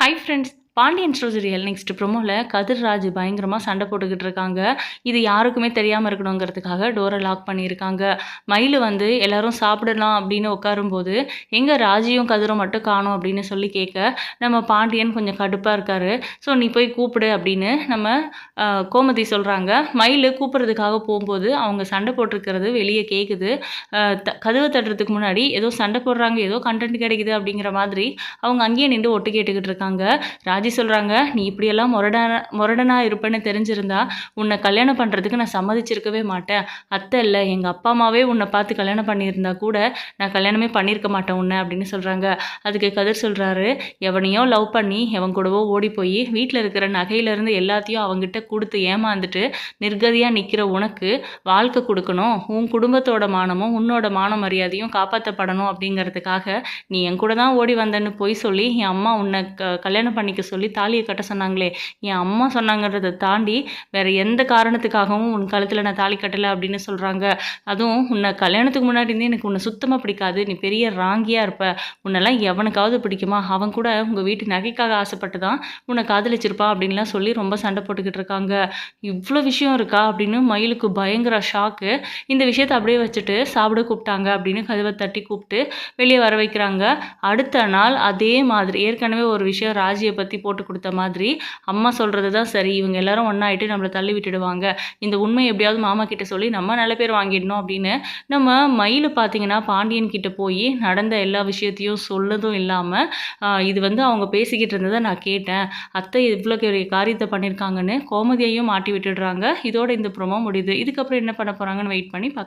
Hi friends Pandian store next ப்ரொமோவில் Kathirraj பயங்கரமாக சண்டை போட்டுக்கிட்டு இருக்காங்க. இது யாருக்குமே தெரியாமல் இருக்கணுங்கிறதுக்காக டோரை லாக் பண்ணியிருக்காங்க. மயில் வந்து எல்லாரும் சாப்பிடலாம் அப்படின்னு உட்காரும்போது எங்கே ராஜியும் கதிரும் மட்டும் காணும் அப்படின்னு சொல்லி கேட்க நம்ம பாண்டியன் கொஞ்சம் கடுப்பாக இருக்கார். ஸோ நீ போய் கூப்பிடு அப்படின்னு நம்ம கோமதி சொல்கிறாங்க மயில் கூப்பிட்றதுக்காக போகும்போது அவங்க சண்டை போட்டிருக்கிறது வெளியே கேட்குது த கதவு தட்டுறதுக்கு முன்னாடி ஏதோ சண்டை போடுறாங்க ஏதோ கண்டென்ட் கிடைக்குது அப்படிங்கிற மாதிரி அவங்க அங்கேயே நின்று ஒட்டு கேட்டுக்கிட்டு இருக்காங்க. ராஜி சொல்கிறாங்க நீ இப்படியெல்லாம் முரடான முரடனாக இருப்பேன்னு தெரிஞ்சிருந்தா உன்னை கல்யாணம் பண்ணுறதுக்கு நான் சம்மதிச்சிருக்கவே மாட்டேன். அத்தை இல்லை எங்கள் அப்பா அம்மாவே உன்னை பார்த்து கல்யாணம் பண்ணியிருந்தா கூட நான் கல்யாணமே பண்ணியிருக்க மாட்டேன் உன்னை அப்படின்னு சொல்கிறாங்க அதுக்கு கதிர் சொல்கிறாரு எவனையோ லவ் பண்ணி எவன் கூடவோ ஓடி போய் வீட்டில் இருக்கிற நகையிலேருந்து எல்லாத்தையும் அவங்ககிட்ட கொடுத்து ஏமாந்துட்டு நிர்கதியாக நிற்கிற உனக்கு வாழ்க்கை கொடுக்கணும். உன் குடும்பத்தோட மானமும் உன்னோட மான மரியாதையும் காப்பாற்றப்படணும் அப்படிங்கிறதுக்காக நீ என் கூட தான் ஓடி வந்தேன்னு போய் சொல்லி என் அம்மா உன்னை க கல்யாணம் பண்ணிக்க சொல்லி தாலியை கட்ட சொன்னாங்களே. என் அம்மா சொன்னாங்கன்றதை தாண்டி வேற எந்த காரணத்துக்காகவும் உன் கழுத்தில் நான் தாலி கட்டலை அப்படின்னு சொல்கிறாங்க அதுவும் உன்னை கல்யாணத்துக்கு முன்னாடி இருந்தே எனக்கு உன்னை சுத்தமாக பிடிக்காது. நீ பெரிய ராங்கியாக இருப்ப. உன்னெல்லாம் எவனுக்காவது பிடிக்குமா? அவன் கூட உங்கள் வீட்டு நகைக்காக ஆசைப்பட்டு தான் உன்னை காதலிச்சிருப்பான் அப்படின்லாம் சொல்லி ரொம்ப சண்டை போட்டுக்கிட்டு இருக்காங்க. இவ்வளோ விஷயம் இருக்கா அப்படின்னு மயிலுக்கு பயங்கர ஷாக்கு இந்த விஷயத்தை அப்படியே வச்சுட்டு சாப்பிட கூப்பிட்டாங்க அப்படின்னு கதவை தட்டி கூப்பிட்டு வெளியே வர வைக்கிறாங்க. அடுத்த நாள் அதே மாதிரி ஏற்கனவே ஒரு விஷயம் ராஜியை பற்றி போட்டு கொடுத்த மாதிரி அம்மா சொல்கிறது தான் சரி. இவங்க எல்லாரும் ஒன்றாயிட்டு நம்மளை தள்ளி விட்டுடுவாங்க. இந்த உண்மை எப்படியாவது மாமா கிட்ட சொல்லி நம்ம நல்ல பேர் வாங்கிடணும் அப்படின்னு நம்ம மயில் பார்த்தீங்கன்னா பாண்டியன் கிட்ட போய் நடந்த எல்லா விஷயத்தையும் சொல்லதும் இல்லாமல் இது வந்து அவங்க பேசிக்கிட்டு இருந்ததை நான் கேட்டேன். அத்தை இவ்வளோ பெரிய காரியத்தை பண்ணியிருக்காங்கன்னு கோமதியையும் மாட்டி விட்டுடுறாங்க. இதோட இந்த ப்ரொமோ முடியுது. இதுக்கப்புறம் என்ன பண்ண போகிறாங்கன்னு வெயிட் பண்ணி பார்க்கலாம்